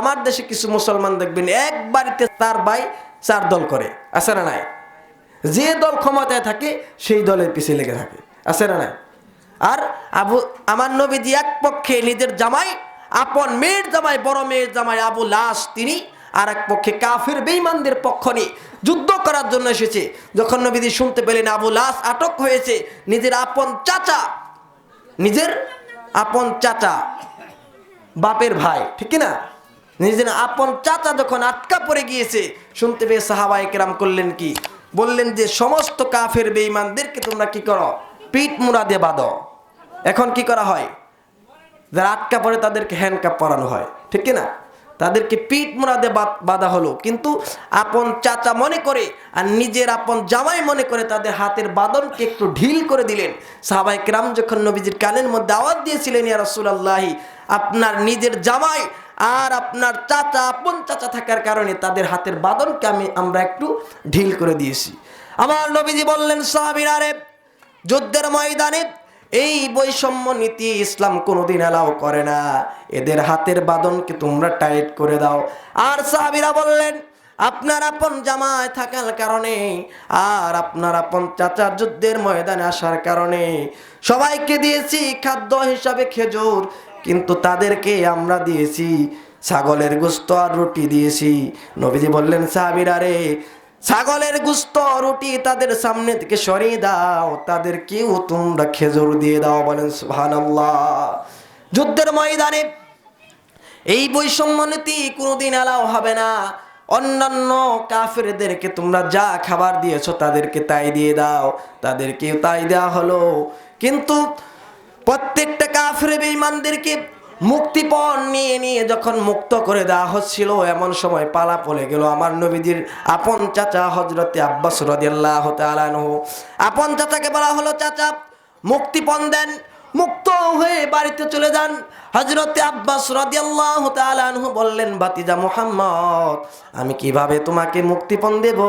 আমার দেশে কিছু মুসলমান দেখবেন, এক বাড়িতে চার ভাই, চার দল করে। আছে না নাই? যে দল ক্ষমতায় থাকে, সেই দলের পিছিয়ে লেগে থাকে। আছে না নাই? আর আবু, আমার নবীজি এক পক্ষে নিজের জামাই, আপন মেয়ের জামাই, বড় মেয়ের জামাই আবু লাশ তিনি, আর এক পক্ষে কাফির বেইমানদের পক্ষ নিয়ে যুদ্ধ করার জন্য এসেছে। যখন নবীজি শুনতে পেলেন আবু লাশ আটক হয়েছে, নিজের আপন চাচা, নিজের আপন চাচা, বাপের ভাই, ঠিক না? নিজের আপন চাচা যখন আটকা পড়ে গিয়েছে, শুনতে পেয়ে সাহাবাই কেরাম করলেন কি? বললেন যে, সমস্ত কাফের বেঈমানদেরকে তোমরা কি করো? পিঠ মুড়া দিয়ে বাঁধো। এখন কি করা হয়? যারা আটকা পড়ে তাদেরকে হ্যান্ডকাপ পরানো হয়, ঠিক না তাদেরকে পিঠ মুড়াদে বাঁধা হলো। কিন্তু আপন চাচা মনে করে আর নিজের আপন জামাই মনে করে তাদের হাতের বাদনকে একটু ঢিল করে দিলেন। সাহাবাই কেরাম যখন নবীজির কানের মধ্যে আওয়াজ দিয়েছিলেন, ইয়া রাসূলুল্লাহি, আপনার নিজের জামাই আর আপনার চাচা আপন চাচা থাকার কারণে তাদের হাতের বাদনকে আমি, আমরা একটু ঢিল করে দিয়েছি। আমার নবীজি বললেন, সাহাবীরা রে, যুদ্ধের ময়দানে এই বৈষম্য নীতি ইসলাম কোনোদিন এলাও করে না। এদের হাতের বাদনকে তোমরা টাইট করে দাও। আর সাহাবিরা বললেন, আপনার আপন জামায় থাকার কারণে আর আপনার আপন চাচা যুদ্ধের ময়দানে আসার কারণে সবাইকে দিয়েছি খাদ্য হিসাবে খেজুর কিন্তু তাদেরকে আমরা দিয়েছি ছাগলের গোস্ত আর রুটি দিয়েছি। নবীজি বললেন, সাহাবিরা রে, ছাগলের গুস্ত, রুটি তাদের সামনে থেকে সরিয়ে দাও তাদের কেউ তোমরা খেজুর দিয়ে দাও বলেন, সুবহানাল্লাহ। যুদ্ধের ময়দানে এই বৈষম্য নীতি কোনোদিন এলাও হবে না। অন্যান্য কাফেরদেরকে তোমরা যা খাবার দিয়েছ তাদেরকে তাই দিয়ে দাও, তাদেরকেও তাই দেওয়া হলো। কিন্তু প্রত্যেকটা কাফের বেঈমানদেরকে মুক্তিপণ নিয়ে নিয়ে যখন মুক্ত করে দেওয়া হচ্ছিল, এমন সময় পালা পড়ে গেল। আমার নবীজির আপন চাচা হজরতে আব্বাস রদিয়াল্লাহ তালানহ আপন চাচাকে বলা হলো, চাচা, মুক্তিপণ দেন। মুক্ত হয়ে বাড়িতে চলে যান। হজরতে আব্বাস রাদিয়াল্লাহ তাআলাহু বললেন বাতিজা মুহাম্মদ, আমি কীভাবে তোমাকে মুক্তিপণ দেব?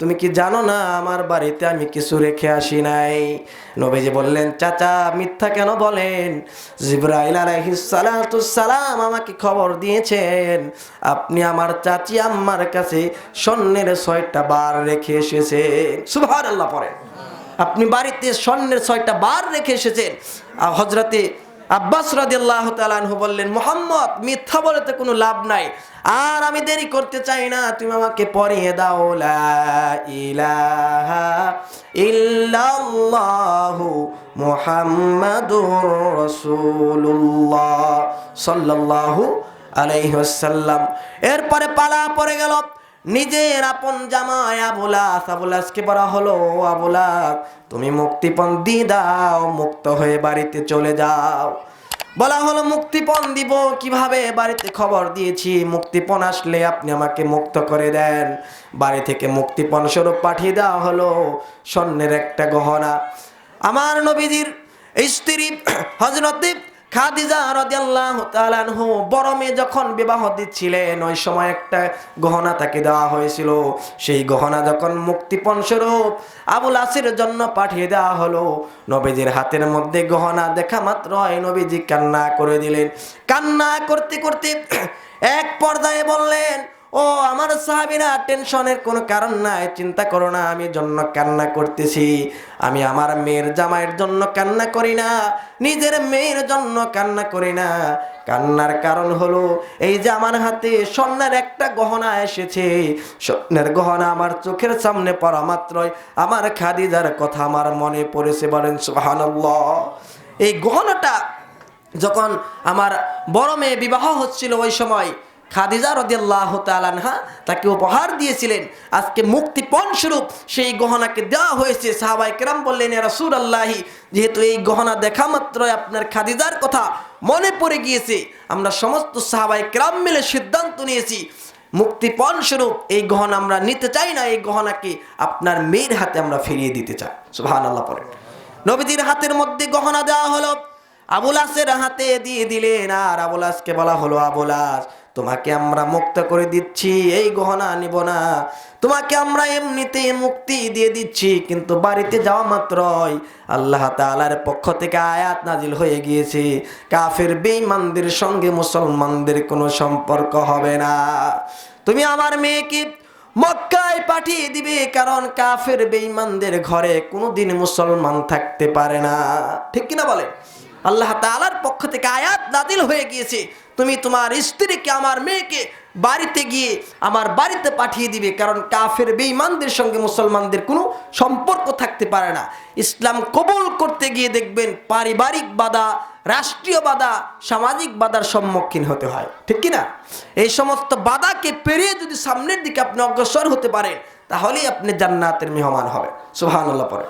তুমি কি জানো না আমার বাড়িতে আমি কিছু রেখে আসি নাই? নবীজি বললেন, চাচা, মিথ্যা কেন বলেন? জিব্রাইল সালাম আমাকে খবর দিয়েছেন, আপনি আমার চাচি আম্মার কাছে স্বর্ণের ছয়টা বার রেখে এসেছেন। সুবহানাল্লাহ পড়েন। আপনি বাড়িতে স্বর্ণের ছয়টা বার রেখে এসেছেন। হজরতে আব্বাস রাদিয়াল্লাহ তালানহু বললেন, মোহাম্মদ, মিথ্যা বলে তো কোনো লাভ নাই। আর আমি দেরি করতে চাই না, তুমি আমাকে পড়িয়ে দাও। ইল্লাল্লাহু মুহাম্মাদুর রাসূলুল্লাহ সাল্লাল্লাহু আলাইহি ওয়াসাল্লাম। এরপরে পালা পড়ে গেল। নিজের আপন জামাই আবুলাস আবুলাসকে বলা হলো, "ও আবুলাস তুমি মুক্তিপণ দিয়ে দাও, মুক্ত হয়ে বাড়িতে চলে যাও। বলা হলো মুক্তিপণ দিব কীভাবে বাড়িতে খবর দিয়েছি? মুক্তিপণ আসলে আপনি আমাকে মুক্ত করে দেন। বাড়ি থেকে মুক্তিপণ স্বরূপ পাঠিয়ে দেওয়া হলো, স্বর্ণের একটা গহনা। আমার নবীজির স্ত্রী হজরত খাদিজা রাদিয়াল্লাহু তাআলা আনহু বড় মেয়ে যখন বিবাহ দিচ্ছিলেন, ওই সময় একটা গহনা তাকে দেওয়া হয়েছিল। সেই গহনা যখন মুক্তিপণ স্বরূপ আবুল আসির জন্য পাঠিয়ে দেওয়া হলো। নবীজির হাতের মধ্যে গহনা দেখা মাত্র হয় নবীজি কান্না করে দিলেন। কান্না করতে করতে এক পর্যায়ে বললেন ও, আমার সাহাবিরা, টেনশনের কোনো কারণ নাই, চিন্তা করো না, আমি জন্য কান্না করতেছি। আমি আমার মেয়ের জামাইয়ের জন্য কান্না করি না, নিজের মেয়ের জন্য কান্না করি না। কান্নার কারণ হলো, এই যে আমার হাতে স্বর্ণের একটা গহনা এসেছে, স্বর্ণের গহনা আমার চোখের সামনে পড়া মাত্রই আমার খাদিজার কথা আমার মনে পড়েছে বলেন, সুবহানাল্লাহ। এই গহনাটা যখন আমার বড় মেয়ে বিবাহ হচ্ছিল ওই সময় খাদিজা রদিয়াল্লাহ তালানহা তাকে উপহার দিয়েছিলেন। আজকে মুক্তিপণ স্বরূপ সেই গহনাকে দেওয়া হয়েছে। সাহাবাই কেরাম বললেন রাসুল আল্লাহি যেহেতু এই গহনা দেখা মাত্রই আপনার খাদিজার কথা মনে পড়ে গিয়েছে, আমরা সমস্ত সাহাবাই কেরাম মিলে সিদ্ধান্ত নিয়েছি, মুক্তিপণ স্বরূপ এই গহনা আমরা নিতে চাই না, এই গহনাকে আপনার মেয়ের হাতে আমরা ফিরিয়ে দিতে চাই। সুহান আল্লাহ পরে নবীজির হাতের মধ্যে গহনা দেওয়া হলো। আবুলাসের হাতে দিয়ে দিলেন, আর আবুলাসকে বলা হলো আবুলাস তোমাকে আমরা মুক্ত করে দিচ্ছি, এই গহনা নিব না। তোমাকে আমরা এমনিতে মুক্তি দিয়ে দিচ্ছি, কিন্তু বাড়িতে যাওয়া মাত্রই আল্লাহ তাআলার পক্ষ থেকে আয়াত নাজিল হয়ে গিয়েছে। কাফের বেঈমানদের সঙ্গে মুসলমানদের কোনো সম্পর্ক হবে না। তুমি আমার মেয়েকে মক্কায় পাঠিয়ে দিবে, কারণ কাফের বেঈমানদের ঘরে কোনোদিন মুসলমান থাকতে পারে না। ঠিক কিনা বলে? আল্লাহ তাআলার পক্ষ থেকে আয়াত নাদিল হয়ে গিয়েছে। তুমি তোমার স্ত্রীকে, আমার মেয়েকে বাড়িতে গিয়ে আমার বাড়িতে পাঠিয়ে দিবে, কারণ কাফের বেঈমানদের সঙ্গে মুসলমানদের কোনো সম্পর্ক থাকতে পারে না। ইসলাম কবুল করতে গিয়ে দেখবেন পারিবারিক বাধা, রাষ্ট্রীয় বাধা, সামাজিক বাধার সম্মুখীন হতে হয়। ঠিক কি না? এই সমস্ত বাধাকে পেরিয়ে যদি সামনের দিকে আপনি অগ্রসর হতে পারেন, তাহলেই আপনি জান্নাতের মেহমান হবে সুবহানাল্লাহ পরে